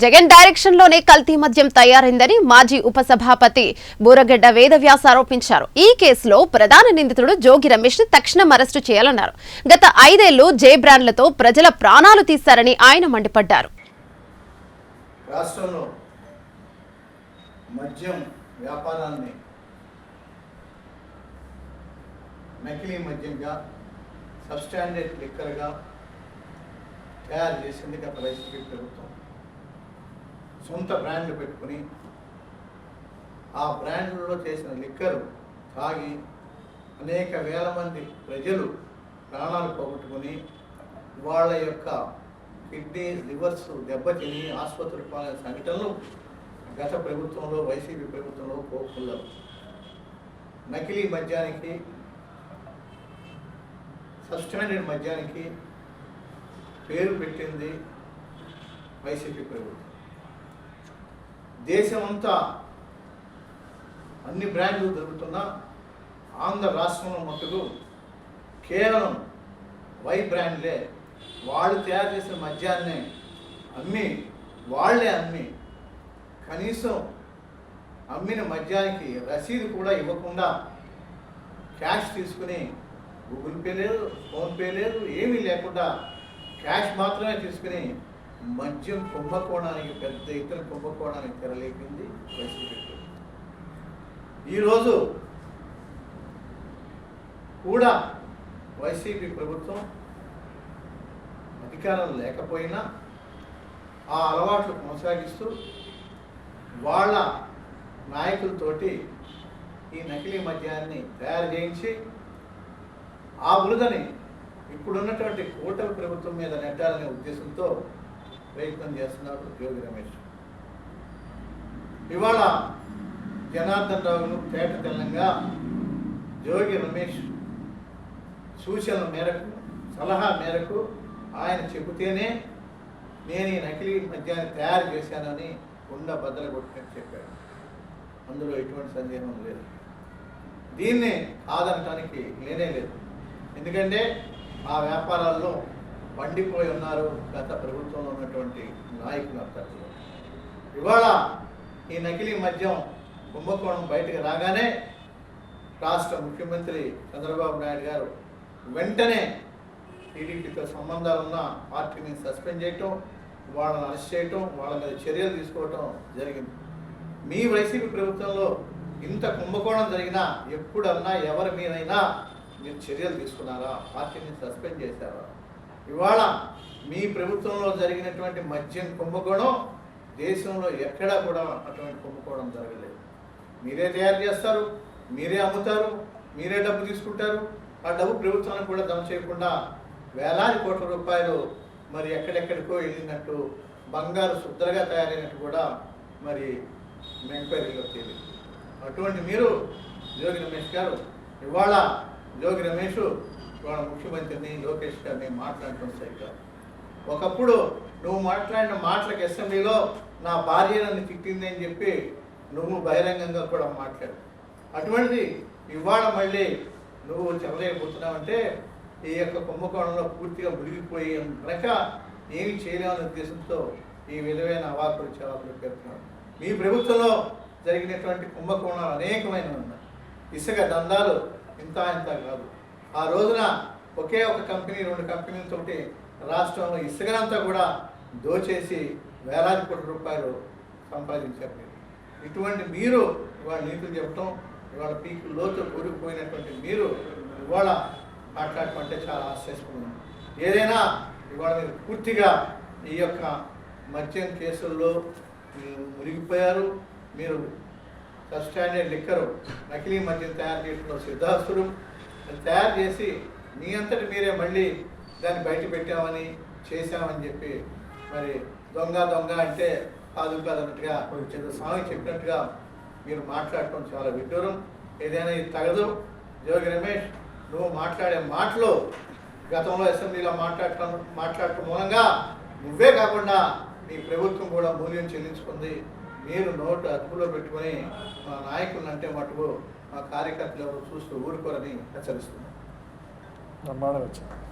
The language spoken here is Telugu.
జగన్ డైరెక్షన్లోనే కల్తీ మద్యం తయారైందని మాజీ ఉపసభాపతి బూరగడ్డ వేదవ్యాస్ ఆరోపించారు. ఈ కేసులో ప్రధాన నిందితుడు జోగి రమేష్ని తక్షణం అరెస్టు చేయాలన్నారు. గత ఐదేళ్ళు జే బ్రాండ్లతో ప్రజల ప్రాణాలు తీశారని ఆయన మండిపడ్డారు. రాష్ట్రంలో మద్యం వ్యాపారాన్ని నకిలీ మద్యంగా సబ్స్టాండర్డ్ లిక్కర్గా తయారు చేసింది గత ప్రభుత్వం సొంత బ్రాండ్లు పెట్టుకుని ఆ బ్రాండ్లలో చేసిన లిక్కరు తాగి అనేక వేల మంది ప్రజలు ప్రాణాలు పోగొట్టుకుని వాళ్ళ యొక్క కిడ్నీ లివర్స్ దెబ్బతిని ఆసుపత్రి పాలైన సంఘటనలు గత ప్రభుత్వంలో వైసీపీ ప్రభుత్వంలో కోరుకున్నారు నకిలీ మద్యానికి సబ్స్టాండర్డ్ మద్యానికి పేరు పెట్టింది వైసీపీ ప్రభుత్వం. దేశమంతా అన్ని బ్రాండ్లు దొరుకుతున్న ఆంధ్ర రాష్ట్రంలో మట్టుకు కేవలం వై బ్రాండ్లే. వాళ్ళు తయారు చేసిన మద్యాన్ని అమ్మి వాళ్ళే అమ్మి కనీసం అమ్మిన మద్యానికి రసీదు కూడా ఇవ్వకుండా క్యాష్ తీసుకుని గూగుల్ పే లేదు ఫోన్పే లేదు ఏమీ లేకుండా క్యాష్ మాత్రమే తీసుకుని మద్యం కుంభకోణానికి పెద్ద ఎత్తున కుంభకోణానికి తెరలేపింది వైసీపీ ఈరోజు కూడా వైసీపీ ప్రభుత్వం అధికారం లేకపోయినా ఆ అలవాట్లు కొనసాగిస్తూ వాళ్ళ నాయకులతోటి ఈ నకిలీ మద్యాన్ని తయారు చేయించి ఆ బురదని ఇప్పుడున్నటువంటి కూటమి ప్రభుత్వం మీద నెట్టాలనే ఉద్దేశంతో ప్రయత్నం చేస్తున్నారు జోగి రమేష్. ఇవాళ జనార్దన్ రావును తేట తెల్లంగా జోగి రమేష్ సూచనల మేరకు సలహా మేరకు ఆయన చెబితేనే నేను ఈ నకిలీ మద్యాన్ని తయారు చేశానని ఉండ బద్దలు కొట్టినట్టు చెప్పాడు. అందులో ఎటువంటి సందేహం లేదు. దీన్నే కాదనటానికి లేనే లేదు. ఎందుకంటే ఆ వ్యాపారాల్లో పండిపోయి ఉన్నారు గత ప్రభుత్వంలో ఉన్నటువంటి నాయకులు అభ్యర్థులు. ఇవాళ ఈ నకిలీ మద్యం కుంభకోణం బయటకు రాగానే రాష్ట్ర ముఖ్యమంత్రి చంద్రబాబు నాయుడు గారు వెంటనే టీడీపీతో సంబంధాలున్న పార్టీని సస్పెండ్ చేయటం వాళ్ళని అరెస్ట్ చేయటం వాళ్ళ మీద చర్యలు తీసుకోవటం జరిగింది. మీ వైసీపీ ప్రభుత్వంలో ఇంత కుంభకోణం జరిగినా ఎప్పుడన్నా ఎవరి మీదైనా మీరు చర్యలు తీసుకున్నారా? పార్టీని సస్పెండ్ చేశారా? ఇవాళ మీ ప్రభుత్వంలో జరిగినటువంటి మద్యం కుంభకోణం దేశంలో ఎక్కడా కూడా అటువంటి కుంభకోణం జరగలేదు. మీరే తయారు చేస్తారు మీరే అమ్ముతారు మీరే డబ్బు తీసుకుంటారు. ఆ డబ్బు ప్రభుత్వానికి కూడా దమ చేయకుండా వేలాది కోట్ల రూపాయలు మరి ఎక్కడెక్కడికో వెళ్ళినట్టు బంగారు శుద్ధగా తయారైనట్టు కూడా మరి ఎంక్వైరీలో తేలింది. అటువంటి మీరు జోగి రమేష్ గారు ఇవాళ జోగి రమేష్ ఇవాళ ముఖ్యమంత్రిని లోకేష్ గారిని మాట్లాడటం సరిగ్గా. ఒకప్పుడు నువ్వు మాట్లాడిన మాటలకు అసెంబ్లీలో నా భార్య నన్ను తిట్టింది అని చెప్పి నువ్వు బహిరంగంగా కూడా మాట్లాడు. అటువంటిది ఇవాళ మళ్ళీ నువ్వు చెప్పలేకపోతున్నావంటే ఈ యొక్క కుంభకోణంలో పూర్తిగా మునిగిపోయి కనుక ఏమి చేయలేమనే ఉద్దేశంతో ఈ విధమైన అవాకులు చవాకులు పెడుతున్నాడు. మీ ప్రభుత్వంలో జరిగినటువంటి కుంభకోణాలు అనేకమైన ఉన్నాయి. ఇసుక దందాలు ఇంత ఇంత కాదు. ఆ రోజున ఒకే ఒక కంపెనీ రెండు కంపెనీలతోటి రాష్ట్రంలో ఇసుకనంతా కూడా దోచేసి వేలాది కోట్ల రూపాయలు సంపాదించారు మీరు. ఇటువంటి మీరు ఇవాళ నీతులు చెప్పటం ఇవాళ పీకు లోతు కూరుకుపోయినటువంటి మీరు ఇవాళ మాట్లాడటం అంటే చాలా ఆశ్చర్యపడుతుంది ఏదైనా ఇవాళ మీరు పూర్తిగా ఈ యొక్క మద్యం కేసుల్లో మీరు మునిగిపోయారు మీరు సబ్స్టాండర్డ్ లిక్కరు నకిలీ మద్యం తయారు చేయడంలో సిద్ధాస్తులు తయారు చేసి మీ అంతటి మీరే మళ్ళీ దాన్ని బయట పెట్టామని చేశామని చెప్పి మరి దొంగ దొంగ అంటే కాదు కాదన్నట్టుగా చిన్న స్వామి చెప్పినట్టుగా మీరు మాట్లాడటం చాలా విడ్డూరం. ఏదైనా ఇది తగదు. జోగి రమేష్ నువ్వు మాట్లాడే మాటలు గతంలో అసెంబ్లీలో మాట్లాడటం మాట్లాడటం మూలంగా నువ్వే కాకుండా నీ ప్రభుత్వం కూడా మూల్యం చెల్లించుకుంది. మీరు నోటు అదుపులో పెట్టుకొని మా నాయకులు అంటే మటుకు మా కార్యకర్తలు ఎవరు చూస్తూ ఊరుకోరని హెచ్చరిస్తున్నాను